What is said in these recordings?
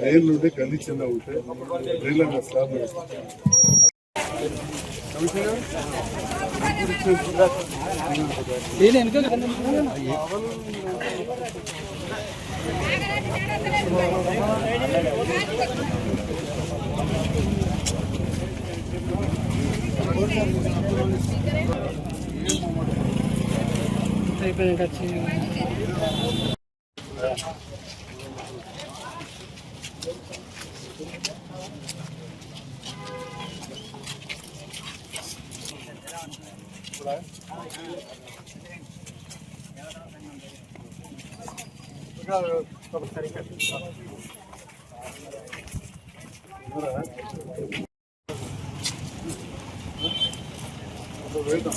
డ్రైన్లు ఉంటే గల్లీ చిన్న ఉంటే డ్రైన్ల స్లాబ్ వేస్తాం. కమిషనర్ వెళ్దాం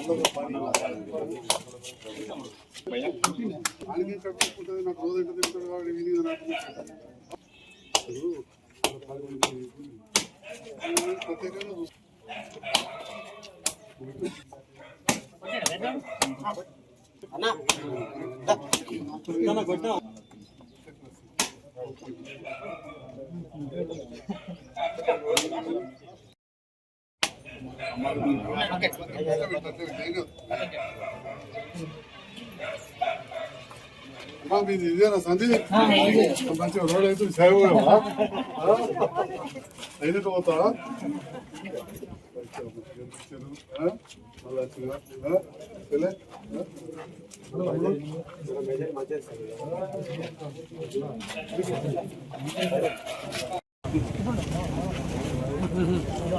లేరా ఆయనకి కట్టుకుంటుంది నాకు రోజు ఎంత తింటాడు కాబట్టి విని నాకు ప్రత్యేకంగా చూస్తాను అమ్మా, మీది ఇదేనా సంధి మంచిగా రోడ్ అయితే సేవ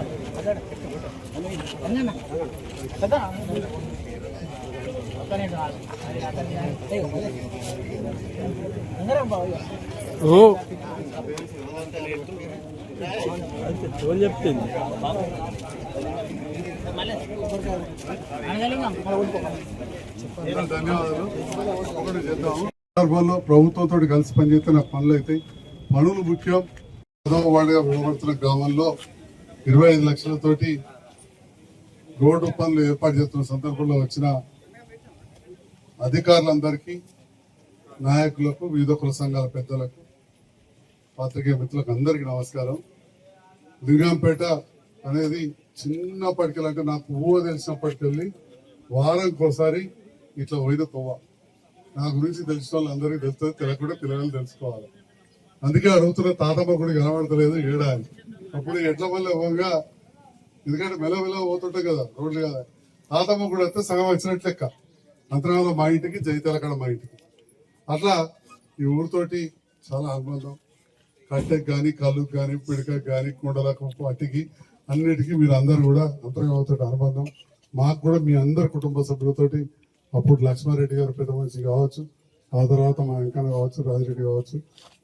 అయినట్టు ధన్యవాదాలు ఒకటి చేద్దాము సందర్భంలో ప్రభుత్వంతో కలిసి పనిచేస్తే నాకు పనులు అవుతాయి పనులు ముఖ్యం. పదవ వాడిగా విడబడుతున్న గ్రామంలో ఇరవై ఐదు లక్షలతోటి రోడ్డు పనులు ఏర్పాటు చేస్తున్న సందర్భంలో వచ్చిన అధికారులందరికీ నాయకులకు వివిధ కుల సంఘాల పెద్దలకు పాత్రికేయ మిత్రులకు అందరికీ నమస్కారం. లింగంపేట అనేది చిన్నప్పటికెళ్ళంటే నాకు ఊహ తెలిసినప్పటికెళ్ళి వారంకోసారి ఇట్లా పోయిన తోవ నా గురించి తెలిసిన వాళ్ళందరికీ తెలుస్తుంది తెలియకుండా పిల్లలు తెలుసుకోవాలి. అందుకే అడుగుతున్న తాతమ్మ కూడా కనబడతలేదు ఏడాది అని. అప్పుడు ఎట్ల వల్ల పోగా ఎందుకంటే మెల మెల పోతుంటాయి కదా రోడ్లు కదా. తాతమ్మ కూడా వస్తే సగం వచ్చినట్లు లెక్క. అంతరంగంలో మా ఇంటికి జైతలకడ మా ఇంటికి. అట్లా ఈ ఊరితోటి చాలా అనుబంధం. కట్టెకి కానీ కళ్ళుకి కానీ పిడకకి కానీ కుండలకు అట్టికి అన్నిటికీ మీరు అందరు కూడా అంతర్గతతో అనుబంధం. మాకు కూడా మీ అందరి కుటుంబ సభ్యులతోటి అప్పుడు లక్ష్మారెడ్డి గారు పెద్ద మనిషి కావచ్చు ఆ తర్వాత మా వెంకన్న కావచ్చు రాజిరెడ్డి కావచ్చు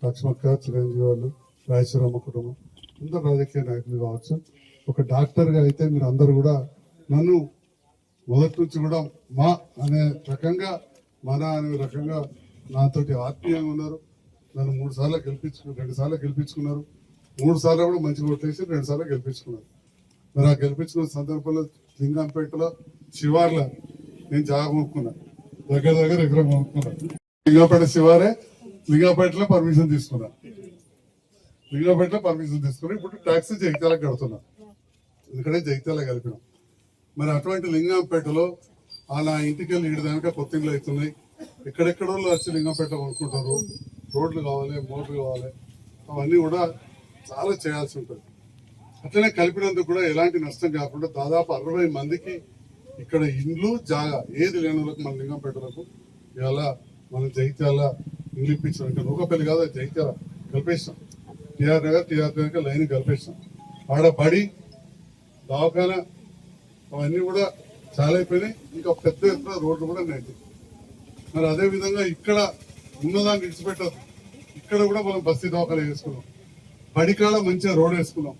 లక్ష్మక్క చిరంజీవి వాళ్ళు రాజేశ్వరమ్మ కుటుంబం. అందరు రాజకీయ నాయకులు కావచ్చు. ఒక డాక్టర్గా అయితే మీరు అందరు కూడా నన్ను మొదటి నుంచి కూడా మా అనే రకంగా మన అనే రకంగా నాతోటి ఆత్మీయంగా ఉన్నారు. నన్ను మూడు సార్లు గెలిపించుకు రెండు సార్లు గెలిపించుకున్నారు. మూడు సార్లు కూడా మంచి ఓట్లేసి రెండు సార్లు గెలిపించుకున్నారు. మరి ఆ గెలిపించుకున్న సందర్భంలో లింగంపేటలో శివార్ల నేను జాగా కొనుక్కున్నాను దగ్గర దగ్గర ఎకరం కొనుక్కున్నాను లింగంపేట శివారే లింగంపేటలో పర్మిషన్ తీసుకున్నా పెట్టిన పర్మిషన్ తీసుకుని ఇప్పుడు ట్యాక్సీ జగిత్యాలకు కడుతున్నా. ఎందుకంటే జగిత్యాల కలిపినాం. మరి అటువంటి లింగంపేటలో అలా ఇంటికి వెళ్ళి ఇటు దానిక కొత్త అవుతున్నాయి. ఎక్కడెక్కడో వచ్చి లింగంపేట కొనుక్కుంటారు. రోడ్లు కావాలి మోటార్లు కావాలి. అవన్నీ కూడా చాలా చేయాల్సి ఉంటుంది. అట్లనే కలిపినందుకు కూడా ఎలాంటి నష్టం కాకుండా దాదాపు అరవై మందికి ఇక్కడ ఇండ్లు జాగా ఏది లేని వాళ్ళకి మన లింగంపేటలకు ఇవాళ మనం జైత్యాల ఇండ్లు ఇప్పించాం ఇంకా నూకపల్లి కాదు Jagtial కలిపేసాం TR Nagar TR Nagar line కల్పిస్తాం ఆడ బడి దవాఖానా అవన్నీ కూడా చాలా అయిపోయినాయి ఇంకా పెద్ద ఎత్తున రోడ్లు కూడా నేటి. మరి అదే విధంగా ఇక్కడ ఉన్నదాన్ని విడిచిపెట్టదు ఇక్కడ కూడా మనం బస్తీ దవాఖాన వేసుకున్నాం. బడికాడ మంచిగా రోడ్ వేసుకున్నాం.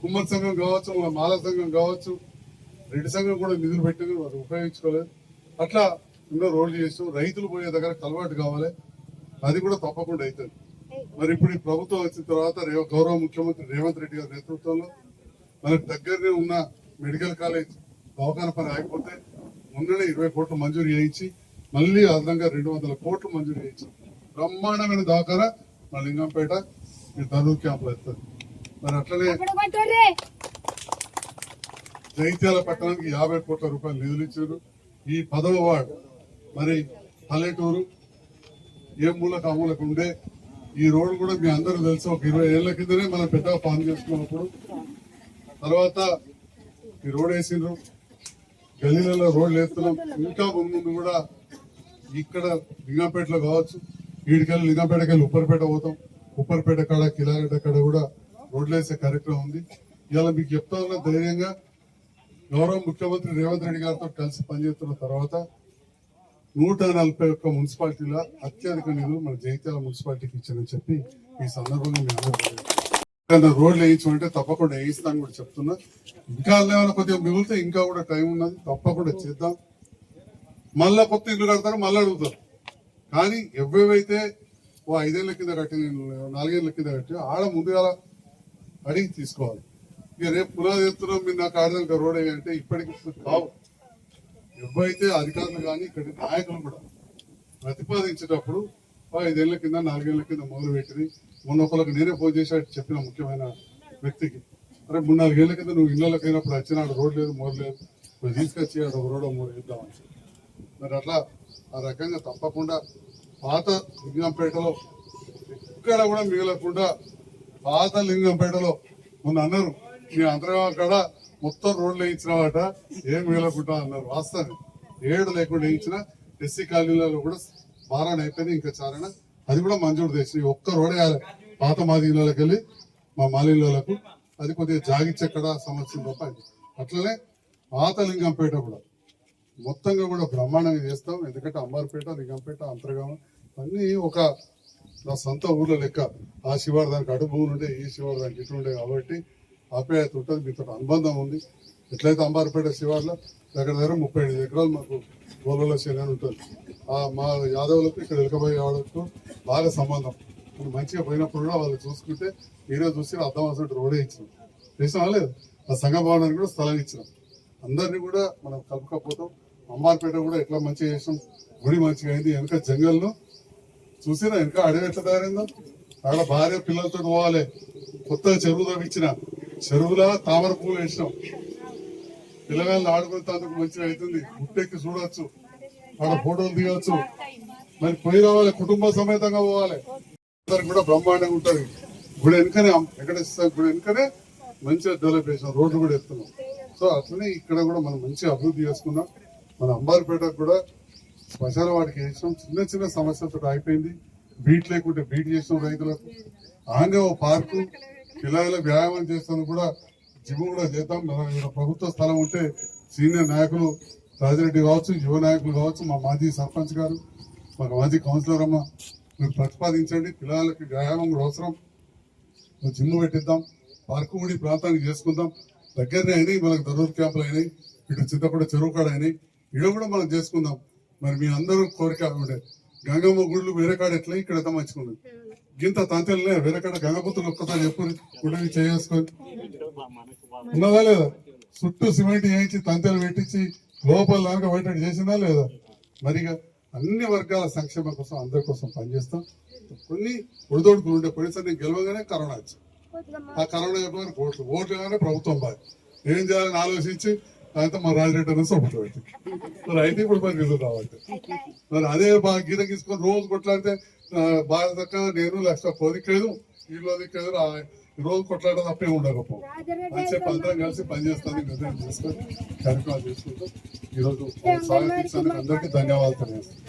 కుమ్మరి సంఘం కావచ్చు మన మాల సంఘం కావచ్చు రెడ్డి సంఘం కూడా నిధులు పెట్టింది వారు ఉపయోగించుకోలేదు. అట్లా ఎన్నో రోడ్లు చేస్తాం రైతులు పోయే దగ్గర కలవాటు కావాలి. అది కూడా తప్పకుండా అవుతుంది మరి ఇప్పుడు ఈ ప్రభుత్వం వచ్చిన తర్వాత రేవ- గౌరవ ముఖ్యమంత్రి రేవంత్ రెడ్డి గారి నేతృత్వంలో మనకు దగ్గరనే ఉన్న మెడికల్ కాలేజ్ దవాఖాన పని ఆగిపోతే మొన్ననే ఇరవై కోట్లు మంజూరు చేయించి మళ్ళీ అదనంగా రెండు వందల కోట్లు మంజూరు చేయించి బ్రహ్మాండమైన దవాఖాన మన లింగంపేట ధనూర్ క్యాంపులో ఇస్తుంది మరి అట్లనే జైత్యాల పట్టణానికి యాభై కోట్ల రూపాయలు నిధులు ఇచ్చారు. ఈ పదవ వార్డు మరి పల్లెటూరు ఏ మూలకు ఆ మూలకు ఉండే ఈ రోడ్డు కూడా మీ అందరూ తెలుసు. ఒక ఇరవై ఏళ్ళ కిందనే మనం పెద్దగా ఫామ్ చేసుకున్నప్పుడు. తర్వాత ఈ రోడ్ వేసిండ్రు. గల్లీలలో రోడ్లు వేస్తున్నాం. ఇంకా ముందు కూడా ఇక్కడ లింగంపేటలో కావచ్చు వీడికెళ్ళి లింగంపేటకి వెళ్ళి ఉప్పరిపేట పోతాం. ఉప్పరిపేట కాడ కిలాగడ్డ కాడ కూడా రోడ్లు వేసే కార్యక్రమం ఉంది. ఇవాళ మీకు చెప్తా ఉన్న ధైర్యంగా గౌరవ ముఖ్యమంత్రి రేవంత్ రెడ్డి గారితో కలిసి పనిచేస్తున్న తర్వాత నూట నలభై ఒక్క మున్సిపాలిటీలో అత్యధిక నిధులు మన జైత్యాల మున్సిపాలిటీకి ఇచ్చారని చెప్పి ఈ సందర్భంగా మీ రోడ్లు వేయించమంటే తప్పకుండా వేయిస్తాను కూడా చెప్తున్నా. ఇంకా ఏమైనా కొద్దిగా మిగిలితే ఇంకా కూడా టైం ఉన్నది తప్పకుండా చేద్దాం. మళ్ళా కొత్త ఇల్లు కడతారు మళ్ళీ అడుగుతారు. కానీ ఎవైతే ఓ ఐదేళ్ళ కింద కట్టి ఇల్లు, నాలుగేళ్ళ కింద కట్టి ఆడ ముందుగా అడిగి తీసుకోవాలి. ఇక రేపు పునాది ఎత్తున్నాం మీరు నాకు ఆడదానికి రోడ్ అంటే ఇప్పటికి కావు ఎవరైతే అధికారులు కానీ ఇక్కడ నాయకులు కూడా ప్రతిపాదించేటప్పుడు ఐదేళ్ళ కింద నాలుగేళ్ళ కింద మొదలుపెట్టింది. మొన్న ఒకరికి నేనే ఫోన్ చేసి చెప్పిన ముఖ్యమైన వ్యక్తికి. అరే మూడు నాలుగేళ్ళ కింద నువ్వు ఇళ్ళకి అయినప్పుడు వచ్చినాడు రోడ్ లేదు మోర్ లేదు. నువ్వు తీసుకొచ్చి ఆడ ఒక రోడ్ మూడు ఇద్దామని మరి అట్లా ఆ రకంగా తప్పకుండా పాత లింగంపేటలో ఇక్కడ కూడా మిగలకుండా పాత లింగంపేటలో మొన్న అన్నారు. మీ అంతర్గా కాడ మొత్తం రోడ్లు వేయించినవాట ఏం మిగలకుండా అన్నారు. వాస్తవం ఏడు లేకుండా వేయించిన ఎస్సీ కాలనీలలో కూడా బారాన్ని అయిపోయింది ఇంకా చారణ అది కూడా మంజూరు చేసి ఒక్క రోడ్ వేయాలి. పాత మాదిలకు వెళ్ళి మా మాలిన్లకు అది కొద్దిగా జాగిచ్చక్కడ సమస్య తప్ప అట్లనే పాత లింగంపేట కూడా. మొత్తంగా కూడా బ్రహ్మాండంగా చేస్తాం. ఎందుకంటే అంబార్పేట లింగంపేట అంతర్గామం అన్నీ ఒక నా సొంత ఊర్లో లెక్క. ఆ శివారు దానికి అటు భూములు ఉండే ఈ శివారు దానికి ఇటు ఉండే కాబట్టి ఆప్యాయత ఉంటుంది మీతో అనుబంధం ఉంది. ఎట్లయితే అంబార్పేట శివార్లో దగ్గర దగ్గర ముప్పై ఐదు ఎకరాలు మాకు గోలలో చేయాలని ఉంటుంది. ఆ మా యాదవులకు ఇక్కడ ఎలకబోయే వాళ్ళకు బాగా సంబంధం. మంచిగా పోయినప్పుడు కూడా వాళ్ళు చూసుకుంటే మీరే చూసి అర్థం అవసరం రోడే ఇచ్చినాం. చేసినా లేదు ఆ సంఘ భవనానికి కూడా స్థలం ఇచ్చినాం. అందరినీ కూడా మనం కలుపుకపోతాం. అమ్మార్పేట కూడా ఎట్లా మంచిగా చేసాం గుడి మంచిగా అయింది. వెనక జంగల్లో చూసినా వెనక అడవి ఎట్లా తయారైందో. అక్కడ భార్య పిల్లలతో పోవాలి. కొత్తగా చెరువు తవ్వించిన చెరువులా తామర పువ్వులు వేసినాం. పిల్లగాళ్ళు ఆడుకుంటేందుకు మంచిగా అవుతుంది. గుట్టెక్కి చూడొచ్చు. వాళ్ళ ఫోటోలు దిగవచ్చు మరి పోయి రావాలి కుటుంబ సమేతంగా పోవాలి. అందరికి కూడా బ్రహ్మాండంగా ఉంటుంది. గుడి వెనుకనే ఎక్కడ ఇస్తాం గుడి వెనుకనే మంచిగా డెవలప్ చేసినాం. రోడ్లు కూడా ఎత్తున్నాం. సో అట్లనే ఇక్కడ కూడా మనం మంచిగా అభివృద్ధి చేసుకున్నాం. మన అంబారిపేటకు కూడా శ్మశాన వాటికి వేసినాం. చిన్న చిన్న సమస్యలతో అయిపోయింది బీట్ లేకుంటే బీట్ చేసినాం రైతులకు. ఆంగవ పార్కు పిల్లల వ్యాయామం చేస్తాను కూడా జిమ్ కూడా చేద్దాం. మన ఇక్కడ ప్రభుత్వ స్థలం ఉంటే సీనియర్ నాయకులు రాజిరెడ్డి కావచ్చు యువ నాయకులు కావచ్చు మా మాజీ సర్పంచ్ గారు మా మాజీ కౌన్సిలర్ అమ్మ మీరు ప్రతిపాదించండి. పిల్లలకి వ్యాయామం కూడా అవసరం. జిమ్ పెట్టిద్దాం. పార్కు ప్రాంతానికి చేసుకుందాం. దగ్గరనే అయినాయి మనకు దరూర్ క్యాంపులు అయినాయి ఇటు చింతపూడ చెరువు కాడ అయినాయి. ఇవి కూడా మనం చేసుకుందాం. మరి మీ అందరూ కోరిక ఉండే. గంగమ్మ గుళ్ళు వేరే కాడ ఎట్లా? ఇక్కడ మంచుకున్నాం మంచిగా గింత తంతెలనే వేరే గంగపుత్రులు ఒక్కసారి చెప్పుకొని గుడిని చేసుకొని ఉన్నదా లేదా? చుట్టూ సిమెంట్ వేయించి తంతెలు పెట్టించి లోపల దాకా బయట చేసిందా లేదా? మరిగా అన్ని వర్గాల సంక్షేమం కోసం అందరి కోసం పనిచేస్తాం. కొన్ని ఒడిదోడుకులు ఉండే పోయినసారి నేను గెలవగానే కరోనా వచ్చింది. ఆ కరోనా చెప్పగానే ఓట్లు ఓట్లు కానీ ప్రభుత్వం బాగా ఏం చేయాలని ఆలోచించి దాంతో మా రాజరెడ్డి అనేది సపోర్ట్ పెట్టి మరి అయితే ఇప్పుడు మరి నిధులు రావాలి మరి అదే బాగా గీత గీసుకొని రోజు కొట్లాడితే దక్క నేను లక్ష కోదికేదు వీళ్ళు దిక్కేదు రోజు కొట్లాడడం తప్పే ఉండకపో అని చెప్పి అందరం కలిసి పనిచేస్తాను నిర్ణయం చేసుకొని కార్యక్రమాలు చేసుకుంటూ ఈరోజు స్వాగతించినందుకు అందరికీ ధన్యవాదాలు తెలియజేస్తాను